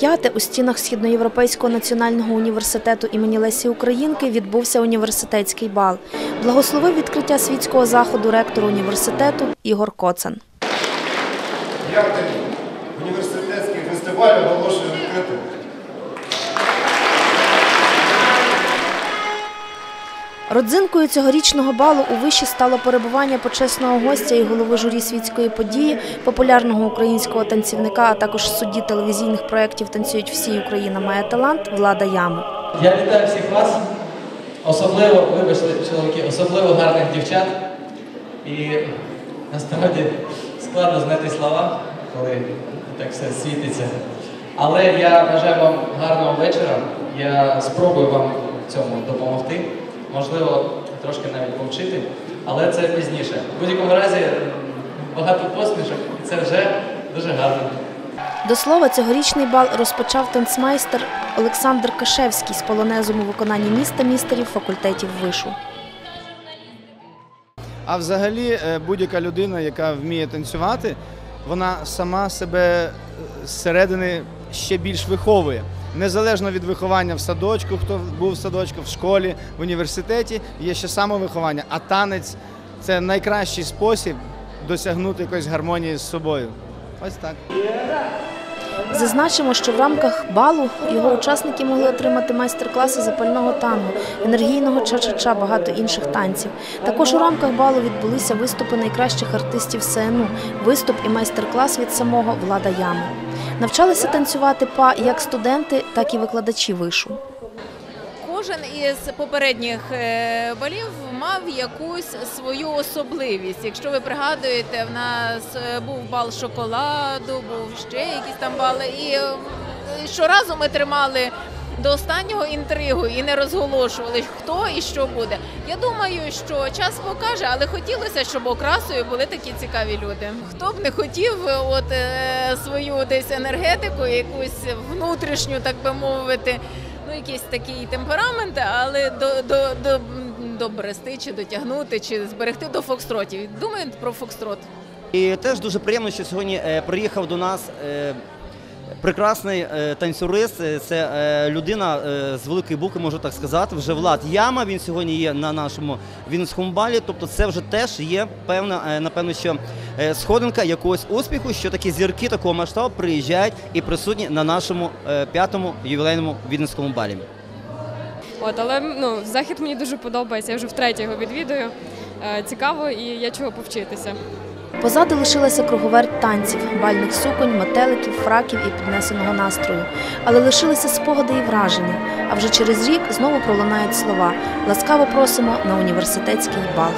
вп'яте у стінах Східноєвропейського національного університету імені Лесі Українки відбувся університетський бал. Благословив відкриття світського заходу ректор університету Ігор Коцан. П'ятий університетський фестиваль оголошує відкритим. Родзинкою цьогорічного балу у виші стало перебування почесного гостя і голови журі світської події, популярного українського танцівника, а також судді телевізійних проєктів «Танцюють всі. Україна має талант» Влада Ями. Я вітаю всіх вас, особливо, вибачте, чоловіки, особливо гарних дівчат. І насправді складно знайти слова, коли так все світиться. Але я бажаю вам гарного вечора. Я спробую вам в цьому допомогти. Можливо, трошки навіть повчити, але це пізніше. В будь-якому разі багато посмішок, і це вже дуже гарно. До слова, цьогорічний бал розпочав танцмайстер Олександр Кашевський з полонезом у виконанні міста містерів факультетів вишу. А взагалі, е, будь-яка людина, яка вміє танцювати, вона сама себе е, зсередини ще більш виховує. Незалежно від виховання в садочку, хто був в садочку, в школі, в університеті, є ще самовиховання. А танець це найкращий спосіб досягнути якоїсь гармонії з собою. Ось так. Зазначимо, що в рамках балу його учасники могли отримати майстер-класи запального тангу, енергійного ча-ча-ча, багато інших танців. Також у рамках балу відбулися виступи найкращих артистів СНУ, виступ і майстер-клас від самого Влада Ями. Навчалися танцювати па як студенти, так і викладачі вишу. Кожен із попередніх е, балів мав якусь свою особливість. Якщо ви пригадуєте, в нас е, був бал шоколаду, був ще якісь там бали. І щоразу ми тримали до останнього інтригу і не розголошували, хто і що буде. Я думаю, що час покаже, але хотілося, щоб окрасою були такі цікаві люди. Хто б не хотів от е, свою десь енергетику, якусь внутрішню, так би мовити ну, якийсь такий темперамент, але до, до, до, добрести чи дотягнути, чи зберегти до фокстротів. Думаю про фокстрот. І теж дуже приємно, що сьогодні е, приїхав до нас е, прекрасний е, танцюрист. Е, Це е, людина з великої букви, можу так сказати. Вже Влад Яма. Він сьогодні є на нашому Вінницькому балі. Тобто, це вже теж є певна, напевно, що сходинка якогось успіху, що такі зірки такого масштабу приїжджають і присутні на нашому п'ятому ювілейному Вінницькому балі. От, але ну, захід мені дуже подобається. Я вже втретє його відвідую. Цікаво і є чого повчитися. Позаду лишилася круговерть танців, бальних суконь, метеликів, фраків і піднесеного настрою. Але лишилися спогади і враження. А вже через рік знову пролунають слова. Ласкаво просимо на університетський бал.